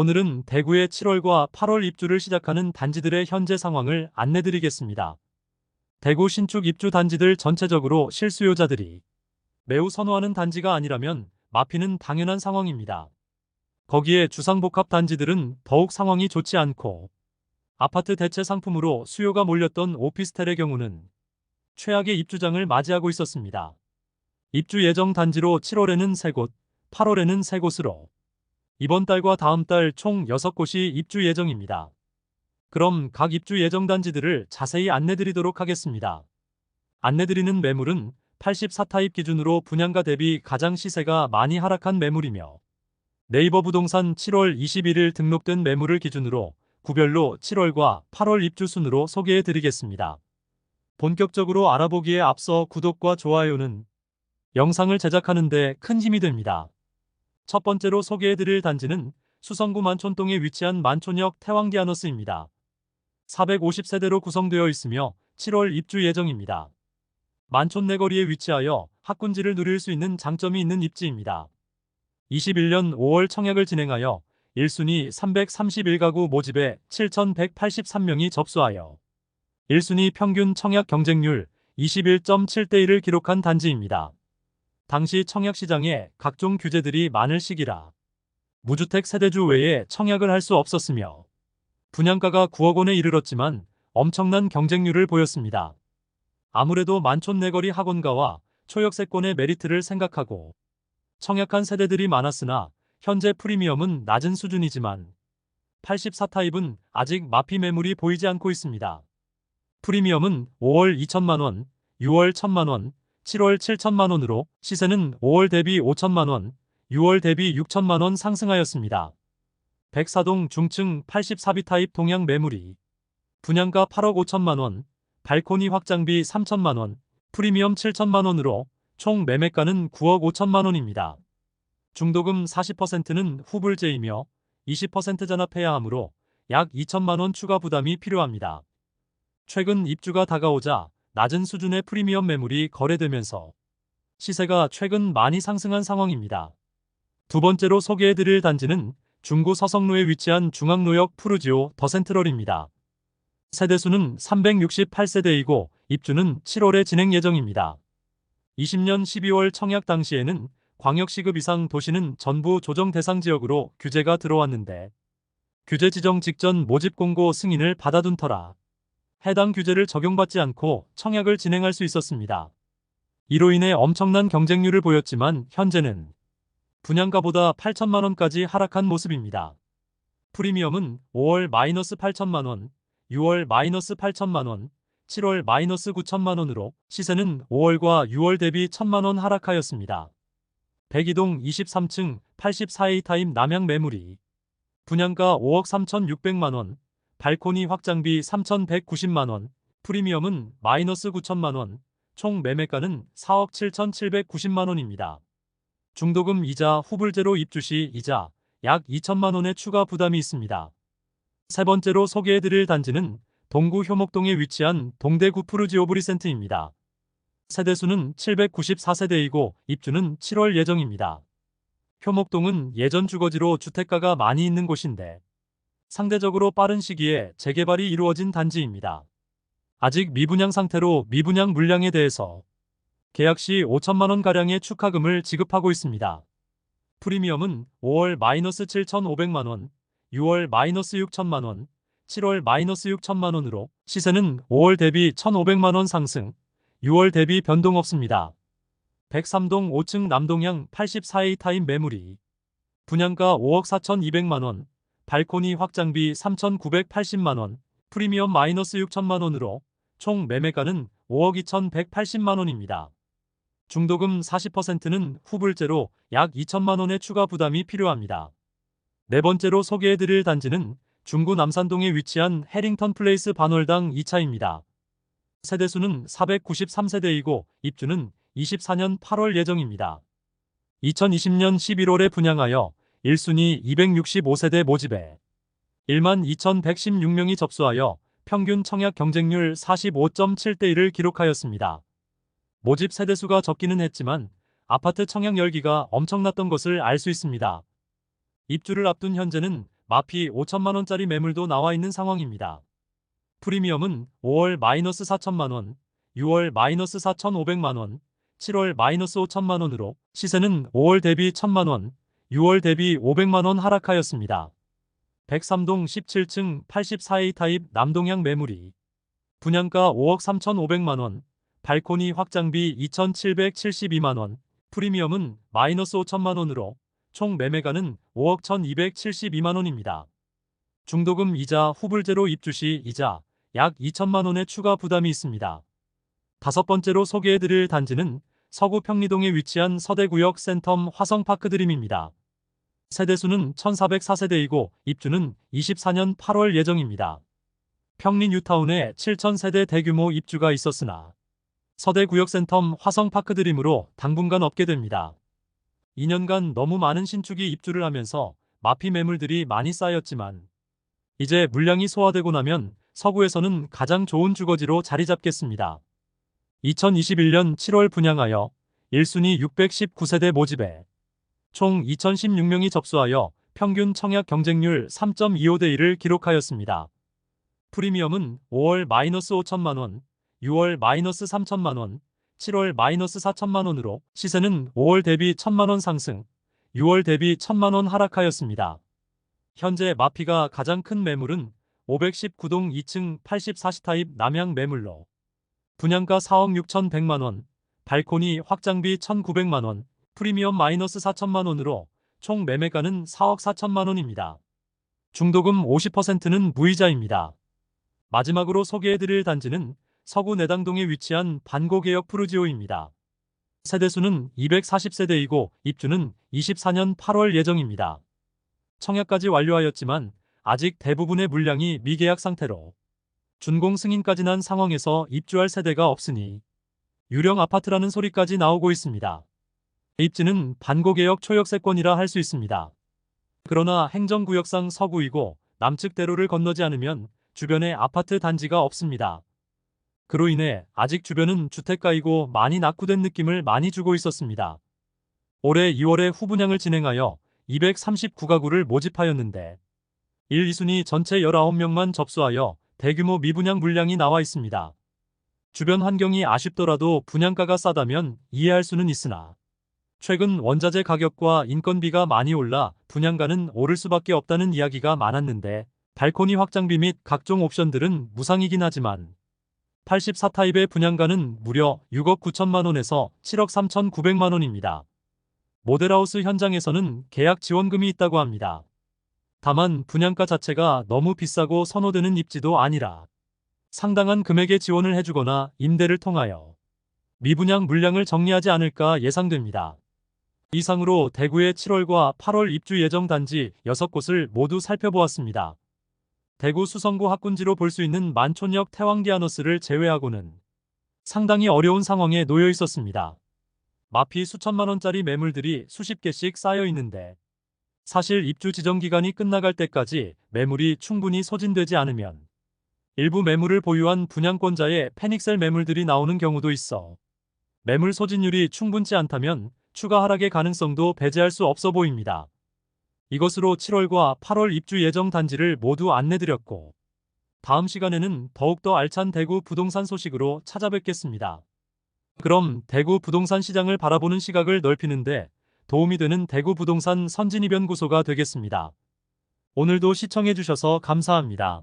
오늘은 대구의 7월과 8월 입주를 시작하는 단지들의 현재 상황을 안내드리겠습니다. 대구 신축 입주 단지들 전체적으로 실수요자들이 매우 선호하는 단지가 아니라면 마피는 당연한 상황입니다. 거기에 주상복합 단지들은 더욱 상황이 좋지 않고 아파트 대체 상품으로 수요가 몰렸던 오피스텔의 경우는 최악의 입주장을 맞이하고 있었습니다. 입주 예정 단지로 7월에는 3곳, 8월에는 3곳으로 이번 달과 다음 달 총 6곳이 입주 예정입니다. 그럼 각 입주 예정 단지들을 자세히 안내드리도록 하겠습니다. 안내드리는 매물은 84타입 기준으로 분양가 대비 가장 시세가 많이 하락한 매물이며 네이버 부동산 7월 21일 등록된 매물을 기준으로 구별로 7월과 8월 입주 순으로 소개해 드리겠습니다. 본격적으로 알아보기에 앞서 구독과 좋아요는 영상을 제작하는 데 큰 힘이 됩니다. 첫 번째로 소개해 드릴 단지는 수성구 만촌동에 위치한 만촌역 태왕디아너스입니다. 450세대로 구성되어 있으며 7월 입주 예정입니다. 만촌 내거리에 위치하여 학군지를 누릴 수 있는 장점이 있는 입지입니다. 21년 5월 청약을 진행하여 1순위 331가구 모집에 7,183명이 접수하여 1순위 평균 청약 경쟁률 21.7대1을 기록한 단지입니다. 당시 청약 시장에 각종 규제들이 많을 시기라 무주택 세대주 외에 청약을 할 수 없었으며 분양가가 9억 원에 이르렀지만 엄청난 경쟁률을 보였습니다. 아무래도 만촌 내거리 학원가와 초역세권의 메리트를 생각하고 청약한 세대들이 많았으나 현재 프리미엄은 낮은 수준이지만 84타입은 아직 마피 매물이 보이지 않고 있습니다. 프리미엄은 5월 2천만 원, 6월 1천만 원, 7월 7천만 원으로 시세는 5월 대비 5천만 원, 6월 대비 6천만 원 상승하였습니다. 백사동 중층 84비 타입 동양 매물이 분양가 8억 5천만 원, 발코니 확장비 3천만 원, 프리미엄 7천만 원으로 총 매매가는 9억 5천만 원입니다. 중도금 40%는 후불제이며 20% 잔압해야 하므로 약 2천만 원 추가 부담이 필요합니다. 최근 입주가 다가오자 낮은 수준의 프리미엄 매물이 거래되면서 시세가 최근 많이 상승한 상황입니다. 두 번째로 소개해드릴 단지는 중구 서성로에 위치한 중앙로역 푸르지오 더센트럴입니다. 세대수는 368세대이고 입주는 7월에 진행 예정입니다. 20년 12월 청약 당시에는 광역시급 이상 도시는 전부 조정 대상 지역으로 규제가 들어왔는데 규제 지정 직전 모집 공고 승인을 받아둔 터라 해당 규제를 적용받지 않고 청약을 진행할 수 있었습니다. 이로 인해 엄청난 경쟁률을 보였지만 현재는 분양가보다 8천만 원까지 하락한 모습입니다. 프리미엄은 5월 마이너스 8천만 원, 6월 마이너스 8천만 원, 7월 마이너스 9천만 원으로 시세는 5월과 6월 대비 1천만 원 하락하였습니다. 백이동 23층 84A 타임 남양 매물이 분양가 5억 3,600만 원, 발코니 확장비 3,190만 원, 프리미엄은 마이너스 9천만 원, 총 매매가는 4억 7,790만 원입니다. 중도금 이자 후불제로 입주 시 이자 약 2천만 원의 추가 부담이 있습니다. 세 번째로 소개해드릴 단지는 동구 효목동에 위치한 동대구 푸르지오브리센트입니다. 세대수는 794세대이고 입주는 7월 예정입니다. 효목동은 예전 주거지로 주택가가 많이 있는 곳인데 상대적으로 빠른 시기에 재개발이 이루어진 단지입니다. 아직 미분양 상태로 미분양 물량에 대해서 계약 시 5천만 원 가량의 축하금을 지급하고 있습니다. 프리미엄은 5월 마이너스 7,500만 원, 6월 마이너스 6천만 원, 7월 마이너스 6천만 원으로 시세는 5월 대비 1,500만 원 상승, 6월 대비 변동 없습니다. 103동 5층 남동향 84A 타임 매물이 분양가 5억 4,200만 원, 발코니 확장비 3,980만 원, 프리미엄 마이너스 6천만 원으로 총 매매가는 5억 2,180만 원입니다. 중도금 40%는 후불제로 약 2천만 원의 추가 부담이 필요합니다. 네 번째로 소개해드릴 단지는 중구 남산동에 위치한 해링턴 플레이스 반월당 2차입니다. 세대수는 493세대이고 입주는 24년 8월 예정입니다. 2020년 11월에 분양하여 1순위 265세대 모집에 1만 2116명이 접수하여 평균 청약 경쟁률 45.7대1을 기록하였습니다. 모집 세대수가 적기는 했지만 아파트 청약 열기가 엄청났던 것을 알 수 있습니다. 입주를 앞둔 현재는 마피 5천만원짜리 매물도 나와 있는 상황입니다. 프리미엄은 5월 마이너스 4천만원, 6월 마이너스 4,500만원, 7월 마이너스 5천만원으로 시세는 5월 대비 1천만원, 6월 대비 500만원 하락하였습니다. 103동 17층 84A 타입 남동향 매물이 분양가 5억 3,500만원, 발코니 확장비 2,772만원, 프리미엄은 마이너스 5천만원으로 총 매매가는 5억 1,272만원입니다. 중도금 이자 후불제로 입주 시 이자 약 2천만원의 추가 부담이 있습니다. 다섯 번째로 소개해드릴 단지는 서구 평리동에 위치한 서대구역 센텀 화성파크 드림입니다. 세대수는 1404세대이고 입주는 24년 8월 예정입니다. 평리 뉴타운에 7000세대 대규모 입주가 있었으나 서대 구역 센텀 화성파크 드림으로 당분간 없게 됩니다. 2년간 너무 많은 신축이 입주를 하면서 마피 매물들이 많이 쌓였지만 이제 물량이 소화되고 나면 서구에서는 가장 좋은 주거지로 자리 잡겠습니다. 2021년 7월 분양하여 1순위 619세대 모집에 총 2016명이 접수하여 평균 청약 경쟁률 3.25대 1을 기록하였습니다. 프리미엄은 5월 마이너스 5천만 원, 6월 마이너스 3천만 원, 7월 마이너스 4천만 원으로 시세는 5월 대비 1천만 원 상승, 6월 대비 1천만 원 하락하였습니다. 현재 마피가 가장 큰 매물은 519동 2층 84시 타입 남향 매물로 분양가 4억 6천100만 원, 발코니 확장비 1,900만 원, 프리미엄 마이너스 4천만 원으로 총 매매가는 4억 4천만 원입니다. 중도금 50%는 무이자입니다. 마지막으로 소개해드릴 단지는 서구 내당동에 위치한 반고개역 푸르지오입니다. 세대수는 240세대이고 입주는 24년 8월 예정입니다. 청약까지 완료하였지만 아직 대부분의 물량이 미계약 상태로 준공 승인까지 난 상황에서 입주할 세대가 없으니 유령 아파트라는 소리까지 나오고 있습니다. 입지는 반고개역 초역세권이라 할 수 있습니다. 그러나 행정구역상 서구이고 남측 대로를 건너지 않으면 주변에 아파트 단지가 없습니다. 그로 인해 아직 주변은 주택가이고 많이 낙후된 느낌을 많이 주고 있었습니다. 올해 2월에 후분양을 진행하여 239가구를 모집하였는데 1, 2순위 전체 19명만 접수하여 대규모 미분양 물량이 나와 있습니다. 주변 환경이 아쉽더라도 분양가가 싸다면 이해할 수는 있으나 최근 원자재 가격과 인건비가 많이 올라 분양가는 오를 수밖에 없다는 이야기가 많았는데 발코니 확장비 및 각종 옵션들은 무상이긴 하지만 84타입의 분양가는 무려 6억 9천만 원에서 7억 3천 9백만 원입니다. 모델하우스 현장에서는 계약 지원금이 있다고 합니다. 다만 분양가 자체가 너무 비싸고 선호되는 입지도 아니라 상당한 금액의 지원을 해주거나 임대를 통하여 미분양 물량을 정리하지 않을까 예상됩니다. 이상으로 대구의 7월과 8월 입주 예정 단지 6곳을 모두 살펴보았습니다. 대구 수성구 학군지로 볼 수 있는 만촌역 태왕디아너스를 제외하고는 상당히 어려운 상황에 놓여 있었습니다. 마피 수천만 원짜리 매물들이 수십 개씩 쌓여 있는데 사실 입주 지정 기간이 끝나갈 때까지 매물이 충분히 소진되지 않으면 일부 매물을 보유한 분양권자의 패닉셀 매물들이 나오는 경우도 있어 매물 소진율이 충분치 않다면 추가 하락의 가능성도 배제할 수 없어 보입니다. 이것으로 7월과 8월 입주 예정 단지를 모두 안내드렸고 다음 시간에는 더욱더 알찬 대구 부동산 소식으로 찾아뵙겠습니다. 그럼 대구 부동산 시장을 바라보는 시각을 넓히는데 도움이 되는 대구 부동산 선진이변 구소가 되겠습니다. 오늘도 시청해주셔서 감사합니다.